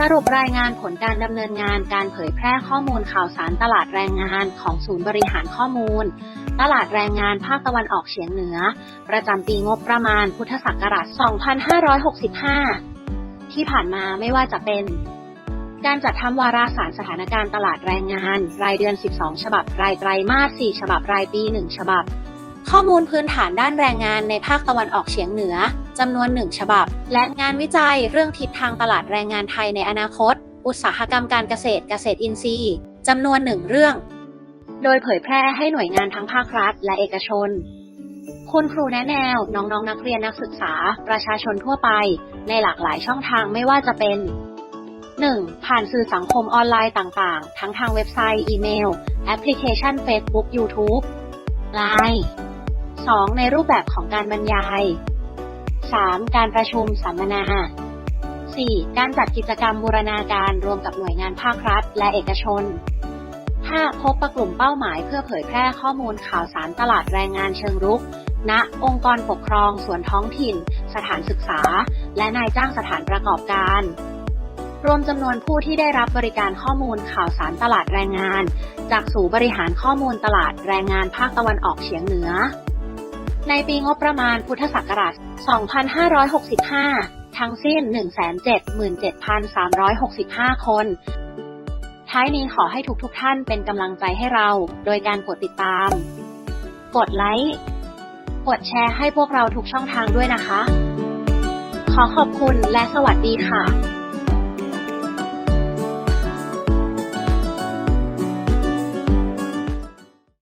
สรุปรายงานผลการดำเนินงานการเผยแพร่ข้อมูลข่าวสารตลาดแรงงานของศูนย์บริหารข้อมูล ตลาดแรงงานภาคตะวันออกเฉียงเหนือ ประจำปีงบประมาณพุทธศักราช 2565 ที่ผ่านมาไม่ว่าจะเป็น การจัดทำวารสารสถานการณ์ตลาดแรงงาน รายเดือน 12 ฉบับ รายไตรมาส 4 ฉบับ รายปี 1 ฉบับ ข้อมูลพื้นฐานด้านแรงงานในภาคตะวันออกเฉียงเหนือ จำนวน 1 ฉบับ และงานวิจัยเรื่องทิศทางตลาดแรงงานไทยในอนาคต อุตสาหกรรมการเกษตรเกษตรอินทรีย์จำนวนหนึ่งเรื่อง โดยเผยแพร่ให้หน่วยงานทั้งภาครัฐ และเอกชน คุณครูแนะแนว น้องๆนนักเรียนนักศึกษา ประชาชนทั่วไป ในหลากหลายช่องทางไม่ว่าจะเป็น 1. ผ่านสื่อสังคมออนไลน์ต่างๆ ทั้งทางเว็บไซต์ อีเมล แอปพลิเคชัน Facebook YouTube Line 2. ในรูปแบบของการบรรยาย 3. การประชุมสัมมนา 4. การจัดกิจกรรมบูรณาการรวมกับหน่วยงานภาครัฐ และเอกชน 5. พบประกลุ่มเป้าหมายเพื่อเผยแพร่ข้อมูลข่าวสารตลาดแรงงานเชิงรุก ณ องค์กรปกครอง ส่วนท้องถิ่น สถานศึกษา และนายจ้างสถานประกอบการ รวมจำนวนผู้ที่ได้รับบริการข้อมูลข่าวสารตลาดแรงงาน จากศูนย์บริหารข้อมูลตลาดแรงงานภาคตะวันออกเฉียงเหนือ ในปีงบประมาณพุทธศักราช 2565 ทั้งสิ้น 177,365 คน ท้ายนี้ขอให้ทุกๆทท่านเป็นกำลังใจให้เรา โดยการกดติดตาม กดไลค์ กดแชร์ให้พวกเราทุกช่องทางด้วยนะคะ ขอขอบคุณและสวัสดีค่ะ